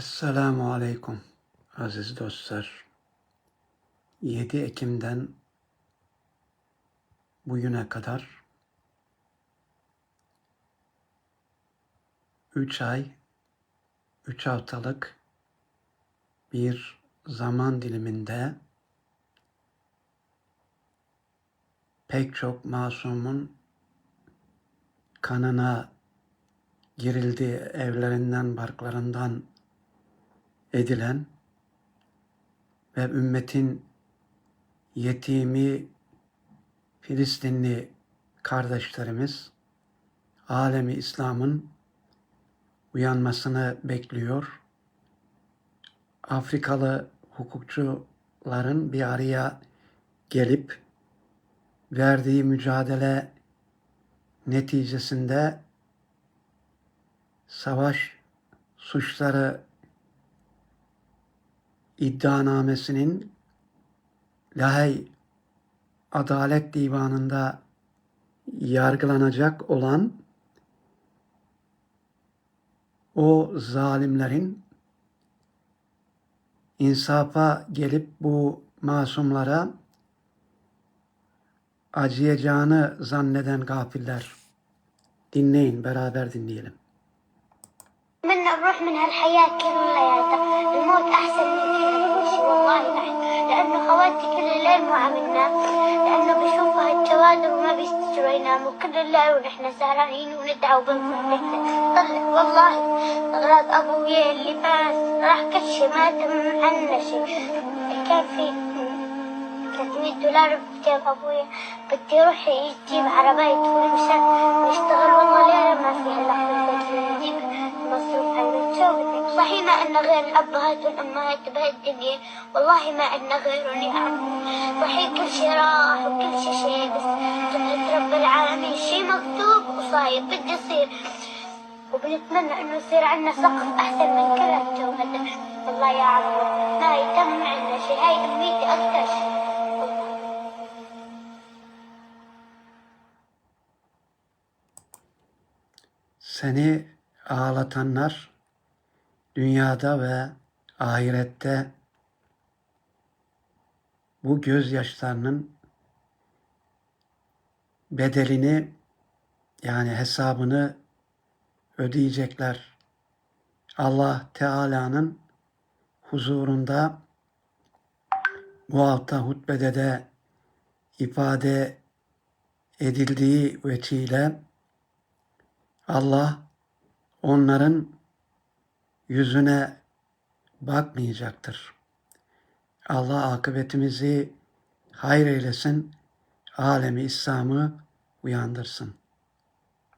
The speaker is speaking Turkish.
Esselamu Aleyküm aziz dostlar. 7 Ekim'den bugüne kadar 3 ay, 3 haftalık bir zaman diliminde pek çok masumun kanına girildi, evlerinden, barklarından edilen ve ümmetin yetimi Filistinli kardeşlerimiz alemi İslam'ın uyanmasını bekliyor. Afrikalı hukukçuların bir araya gelip verdiği mücadele neticesinde savaş suçları iddianamesinin Lahey Adalet Divanı'nda yargılanacak olan o zalimlerin insafa gelip bu masumlara acıyacağını zanneden gafiller. Dinleyin, beraber dinleyelim. من نروح من هالحياة كلياتها الموت أحسن من كل والله نحن لأنه خواتي كل الليل ما عملنا لأنه بشوفوا هالجوادر وما بيستجروا يناموا. كل الليل ونحن سهرانين وندعوا بنفرح والله أغراض أبويا اللي فاس راح كل شيء ما تم عنا شيء كان في 300 دولار بجيب أبويا؟ بدي أروح يجيب عربية ونمشي نشتغل والله ليلة ما فيها لحظة. ما عندنا غير الأبهات والأمهات بهالدنيا والله ما عندنا غيرهم عم صحيح كل شي راح وكل شي شيء بس جنة رب العالمين شي مكتوب وصاير بده يصير. وبنتمنى إنه يصير عندنا سقف أحسن من كل هالجو هذا. والله يا عم ما يتم عندنا شيء. هاي أمنيتي أكثر شيء. Seni ağlatanlar dünyada ve ahirette bu gözyaşlarının bedelini yani hesabını ödeyecekler. Allah Teala'nın huzurunda bu hafta hutbede de ifade edildiği veçile Allah onların yüzüne bakmayacaktır. Allah akıbetimizi hayır eylesin, alemi İslam'ı uyandırsın.